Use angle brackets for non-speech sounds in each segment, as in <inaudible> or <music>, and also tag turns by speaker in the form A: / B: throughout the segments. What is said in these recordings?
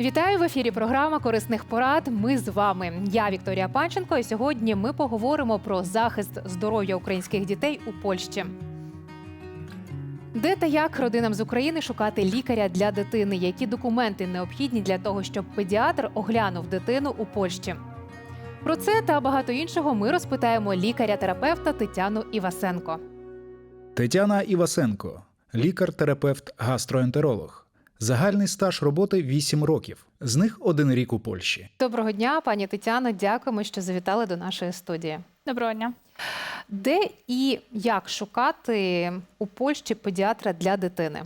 A: Вітаю в ефірі. Програма корисних порад. Ми з вами. Я Вікторія Панченко. І сьогодні ми поговоримо про захист здоров'я українських дітей у Польщі. Де та як родинам з України шукати лікаря для дитини? Які документи необхідні для того, щоб педіатр оглянув дитину у Польщі? Про це та багато іншого ми розпитаємо лікаря-терапевта Тетяну Івасенко.
B: Тетяна Івасенко, лікар-терапевт, гастроентеролог. Загальний стаж роботи 8 років. З них один рік у Польщі.
A: Доброго дня, пані Тетяно. Дякуємо, що завітали до нашої студії.
C: Доброго дня.
A: Де і як шукати у Польщі педіатра для дитини?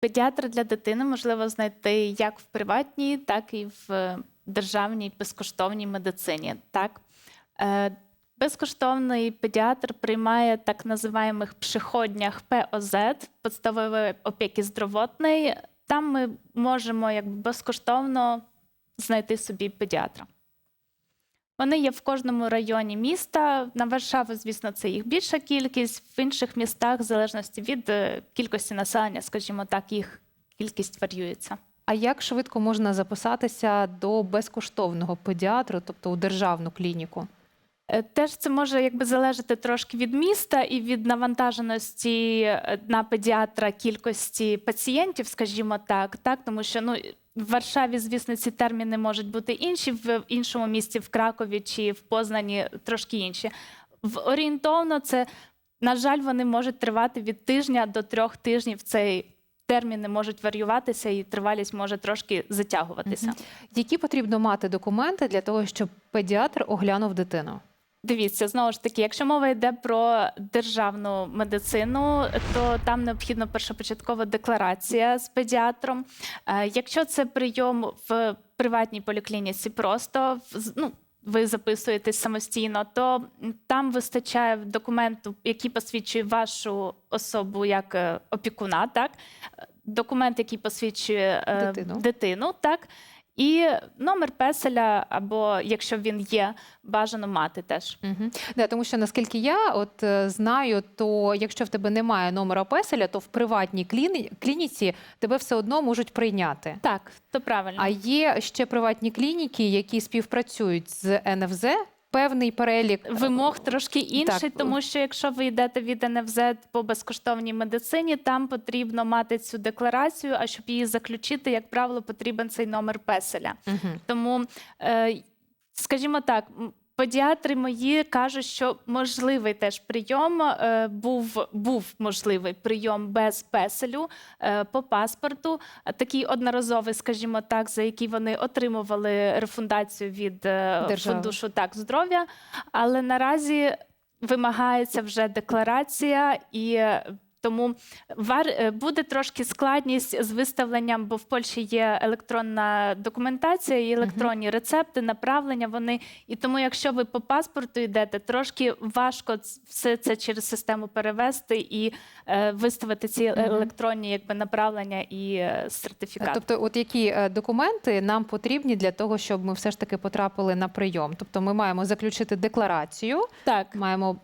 C: Педіатра для дитини можливо знайти як в приватній, так і в державній безкоштовній медицині. Так? Безкоштовний педіатр приймає так називаємих пшеходнях ПОЗ, підставової опіки здоровотної. Там ми можемо якби безкоштовно знайти собі педіатра. Вони є в кожному районі міста. На Варшаву, звісно, це їх більша кількість. В інших містах, в залежності від е, кількості населення, скажімо так, їх кількість варіюється.
A: А як швидко можна записатися до безкоштовного педіатру, тобто у державну клініку?
C: Е, Теж це може якби залежати трошки від міста і від навантаженості е, на педіатра кількості пацієнтів, скажімо так, так тому що ну в Варшаві, звісно, ці терміни можуть бути інші, в іншому місті, в Кракові чи в Познані трошки інші. В орієнтовно це, на жаль, вони можуть тривати від тижня до трьох тижнів. Цей терміни можуть варіюватися, і тривалість може трошки затягуватися.
A: Які потрібно мати документи для того, щоб педіатр оглянув дитину?
C: Дивіться, знову ж таки, якщо мова йде про державну медицину, то там необхідна першопочаткова декларація з педіатром. Е, Якщо це прийом в приватній поліклініці, просто ну, ви записуєтесь самостійно, то там вистачає документу, який посвідчує вашу особу як е, опікуна, так документ, який посвідчує е,
A: Дитину.
C: дитину так. І номер песеля, або якщо він є, бажано мати теж.
A: Угу. Да, тому що наскільки я от е, знаю, то якщо в тебе немає номера песеля, то в приватній кліні... клініці тебе все одно можуть прийняти.
C: Так, то правильно.
A: А є ще приватні клініки, які співпрацюють з НФЗ. Певний перелік
C: Вимог трошки інший,
A: Так.
C: тому що якщо ви йдете від НФЗ по безкоштовній медицині, там потрібно мати цю декларацію. А щоб її заключити, як правило, потрібен цей номер песеля. Тому, е, скажімо так, м, педіатри мої кажуть, що можливий теж прийом е, був, був можливий прийом без песелю е, по паспорту, такий одноразовий, скажімо так, за який вони отримували рефундацію від е,
A: Держави.
C: фонду так здоров'я. Але наразі вимагається вже декларація і. Тому вар... е, буде трошки складність з виставленням, бо в Польщі є електронна документація і електронні рецепти, направлення. Вони і тому, якщо ви по паспорту йдете, трошки важко все це через систему перевести і е, виставити ці електронні якби направлення і е, сертифікат.
A: Тобто, от які документи нам потрібні для того, щоб ми все ж таки потрапили на прийом? Тобто, ми маємо заключити декларацію,
C: так.
A: маємо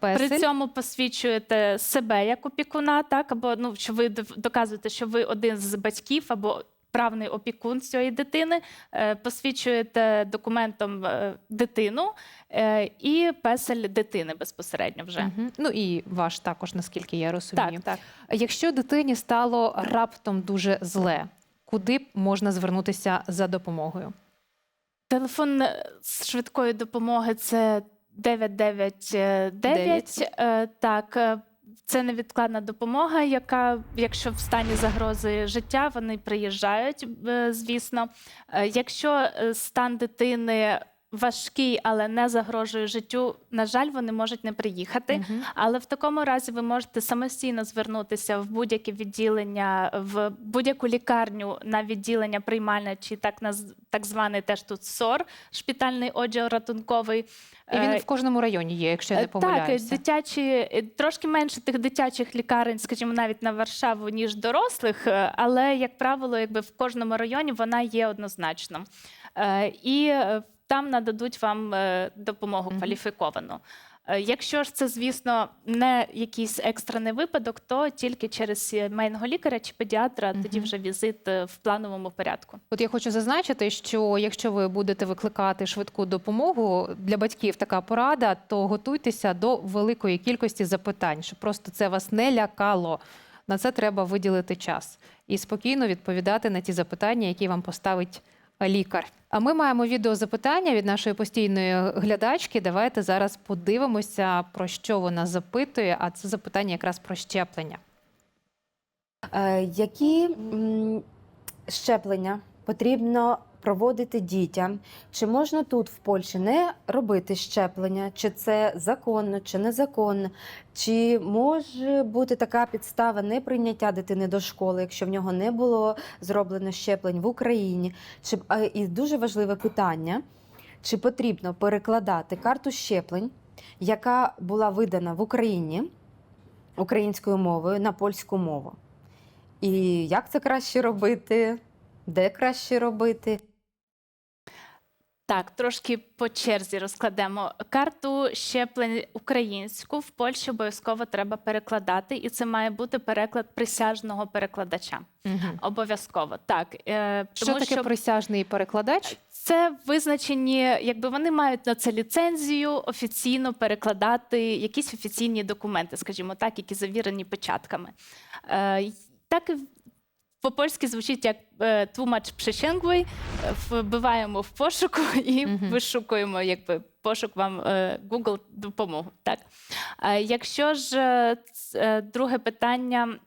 A: песель.
C: При цьому посвідчуєте себе як опікуна, так або ну що ви доказуєте, що ви один з батьків або правний опікун цієї дитини, е, посвідчуєте документом е, дитину е, і песель дитини безпосередньо вже.
A: Мгм. Ну і ваш також, наскільки я розумію.
C: Так, так.
A: Якщо дитині стало раптом дуже зле, куди б можна звернутися за допомогою?
C: Телефон з швидкої допомоги це 999.
A: Дев'ять.
C: Е, Так, це невідкладна допомога, яка, якщо в стані загрози життя, вони приїжджають, е, звісно. Е, Якщо е, стан дитини важкий, але не загрожує життю, на жаль, вони можуть не приїхати.
A: Мгм.
C: Але в такому разі ви можете самостійно звернутися в будь-яке відділення, в будь-яку лікарню на відділення приймальне, чи так наз- так званий теж тут СОР, шпитальний оділ ратунковий.
A: І він
C: Е,
A: в кожному районі є, якщо я не
C: Е, Так,
A: помиляюся.
C: дитячі е, трошки менше тих дитячих лікарень, скажімо, навіть на Варшаву, ніж дорослих, е, але як правило, якби в кожному районі вона є однозначно. Е, І е, там нададуть вам е, допомогу кваліфіковану. Е, Якщо ж це, звісно, не якийсь екстрений випадок, то тільки через сімейного лікаря чи педіатра тоді вже візит е, в плановому порядку.
A: От я хочу зазначити, що якщо ви будете викликати швидку допомогу для батьків, така порада, то готуйтеся до великої кількості запитань, щоб просто це вас не лякало. На це треба виділити час і спокійно відповідати на ті запитання, які вам поставить лікар. А ми маємо відеозапитання від нашої постійної глядачки. Давайте зараз подивимося, про що вона запитує. А це запитання якраз про щеплення.
D: Е, Які щеплення потрібно проводити дітям? Чи можна тут в Польщі не робити щеплення? Чи це законно, чи незаконно? Чи може бути така підстава неприйняття дитини до школи, якщо в нього не було зроблено щеплень в Україні? Чи і дуже важливе питання: чи потрібно перекладати карту щеплень, яка була видана в Україні українською мовою на польську мову? І як це краще робити? Де краще робити?
C: Так, трошки по черзі розкладемо карту щеплень українську в Польщі обов'язково треба перекладати, і це має бути переклад присяжного перекладача. Обов'язково так. Е,
A: Що
C: тому
A: таке
C: що
A: присяжний перекладач?
C: це визначені, якби вони мають на це ліцензію офіційно перекладати якісь офіційні документи, скажімо так, які завірені печатками. Е, так і по-польськи звучить як е, тлумач przysięgłий. Е, Вбиваємо в пошуку і
A: Мгм.
C: вишукуємо, якби пошук вам е, Google допомогу. Так? Якщо ж друге питання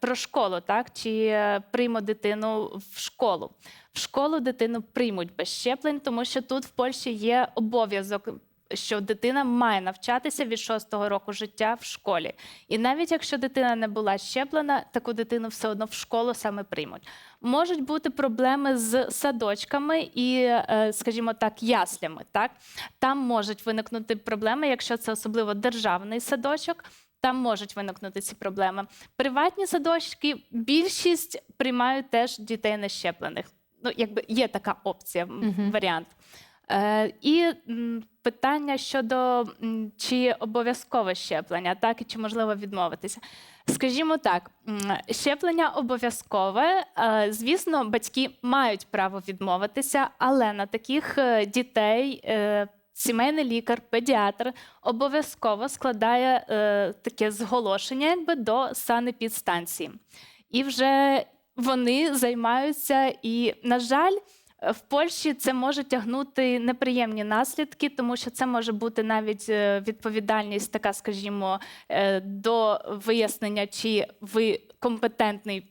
C: про школу, так? чи прийму дитину в школу? В школу дитину приймуть без щеплень, тому що тут в Польщі є обов'язок. Що дитина має навчатися від шостого року життя в школі, і навіть якщо дитина не була щеплена, таку дитину все одно в школу саме приймуть. Можуть бути проблеми з садочками і, е, скажімо так, яслями. Так там можуть виникнути проблеми, якщо це особливо державний садочок. Там можуть виникнути ці проблеми. Приватні садочки більшість приймають теж дітей нещеплених. Ну, якби є така опція,
A: Мгм.
C: варіант. Е, і питання щодо чи обов'язкове щеплення, так і чи можливо відмовитися. Скажімо так, щеплення обов'язкове. Е, Звісно, батьки мають право відмовитися, але на таких е, дітей. Сімейний лікар, педіатр обов'язково складає таке зголошення якби, до санепідстанції. І вже вони займаються. І, на жаль, в Польщі це може тягнути неприємні наслідки, тому що це може бути навіть е, відповідальність, така, скажімо, е, до вияснення, чи ви компетентний.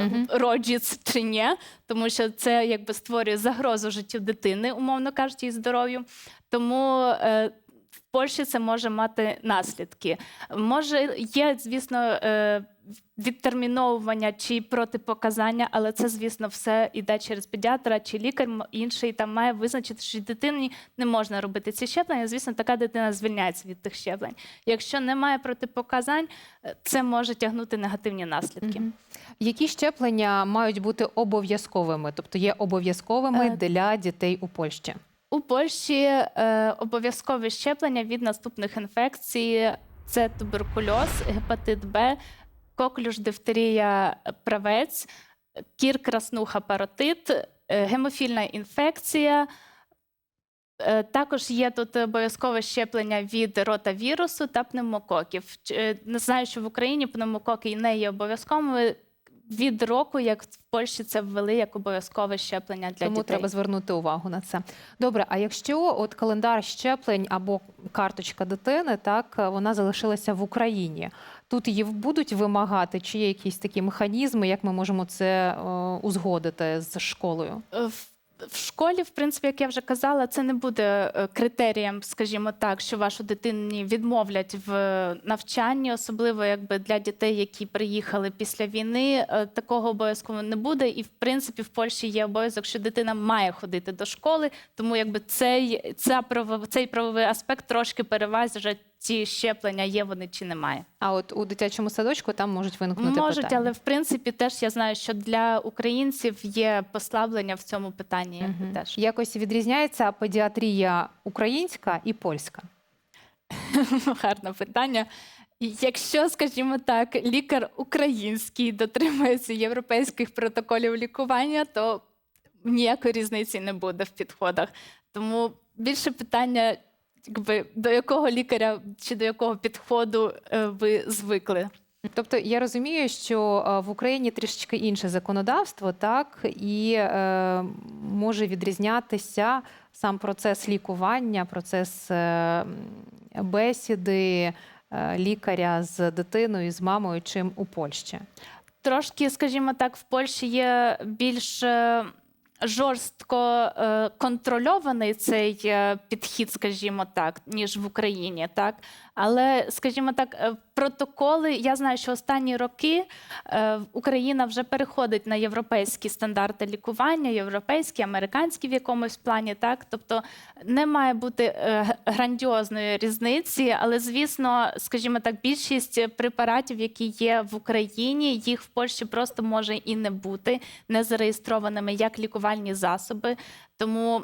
C: е. Роджіц чи ні, тому що це якби створює загрозу життю дитини, умовно кажучи, і здоров'ю. Тому е, в Польщі це може мати наслідки. Може, є, звісно, е, відтерміновування чи протипоказання, але це, звісно, все йде через педіатра чи лікар інший там має визначити, що дитині не можна робити ці щеплення. Звісно, така дитина звільняється від тих щеплень. Якщо немає протипоказань, е, це може тягнути негативні наслідки.
A: Мгм. Які щеплення мають бути обов'язковими, тобто є обов'язковими
C: Е,
A: для дітей у Польщі?
C: У Польщі е, обов'язкове щеплення від наступних інфекцій: це туберкульоз, гепатит Б, коклюш, дифтерія, правець, кір, краснуха, паротит, е, гемофільна інфекція. Е, Також є тут обов'язкове щеплення від ротавірусу та пневмококів. Е, Не знаю, що в Україні пневмококи не є обов'язковими. Від року, як в Польщі це ввели як обов'язкове щеплення для
A: Тому
C: дітей.
A: треба звернути увагу на це. Добре, а якщо от календар щеплень або карточка дитини, так вона залишилася в Україні. Тут її будуть вимагати, чи є якісь такі механізми, як ми можемо це е, узгодити з школою?
C: Е, В, в школі, в принципі, як я вже казала, це не буде е, критерієм, скажімо так, що вашу дитині відмовлять в навчанні, особливо якби для дітей, які приїхали після війни. е, Такого обов'язково не буде. І в принципі в Польщі є обов'язок, що дитина має ходити до школи. Тому якби цей, ця цей правовий аспект трошки переважить ці щеплення, є вони чи немає.
A: А от у дитячому садочку там можуть виникнути
C: Можуть,
A: питання.
C: але в принципі теж я знаю, що для українців є послаблення в цьому питанні. якби теж.
A: Якось відрізняється педіатрія українська і польська. <laughs>
C: Гарне питання. Якщо, скажімо так, лікар український дотримується європейських протоколів лікування, то ніякої різниці не буде в підходах. Тому більше питання, якби, до якого лікаря чи до якого підходу е, ви звикли.
A: Тобто я розумію, що е, в Україні трішечки інше законодавство, так і е, може відрізнятися сам процес лікування, процес е, бесіди е, лікаря з дитиною, з мамою, чим у Польщі.
C: Трошки, скажімо так, в Польщі є більш е, жорстко е, контрольований цей е, підхід, скажімо так, ніж в Україні, так. Але, скажімо так, е, протоколи, я знаю, що останні роки е, Україна вже переходить на європейські стандарти лікування, європейські, американські в якомусь плані, так. Тобто не має бути е, грандіозної різниці, але звісно, скажімо так, більшість препаратів, які є в Україні, їх в Польщі просто може і не бути не зареєстрованими як лікувальні засоби. Тому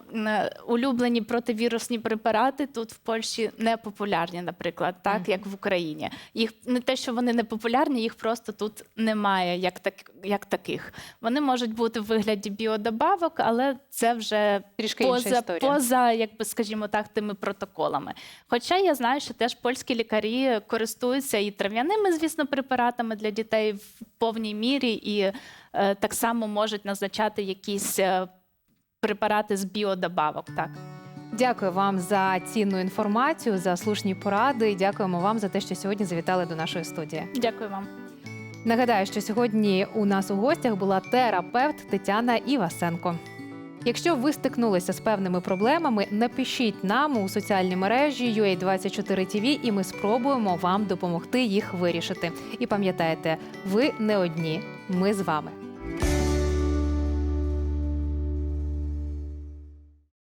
C: улюблені противірусні препарати тут в Польщі не популярні, наприклад, так
A: Мгм.
C: як в Україні. Їх не те, що вони не популярні, їх просто тут немає як, так, як таких. Вони можуть бути в вигляді біодобавок, але це вже
A: Трішки
C: поза, поза, якби скажімо так, тими протоколами. Хоча я знаю, що теж польські лікарі користуються і трав'яними, звісно, препаратами для дітей в повній мірі, і е, так само можуть назначати якісь е, препарати з біодобавок. Так.
A: Дякую вам за цінну інформацію, за слушні поради. і Дякуємо вам за те, що сьогодні завітали до нашої студії.
C: Дякую вам.
A: Нагадаю, що сьогодні у нас у гостях була терапевт Тетяна Івасенко. Якщо ви стикнулися з певними проблемами, напишіть нам у соціальній мережі UA24 TV і ми спробуємо вам допомогти їх вирішити. І пам'ятайте, ви не одні, ми з вами.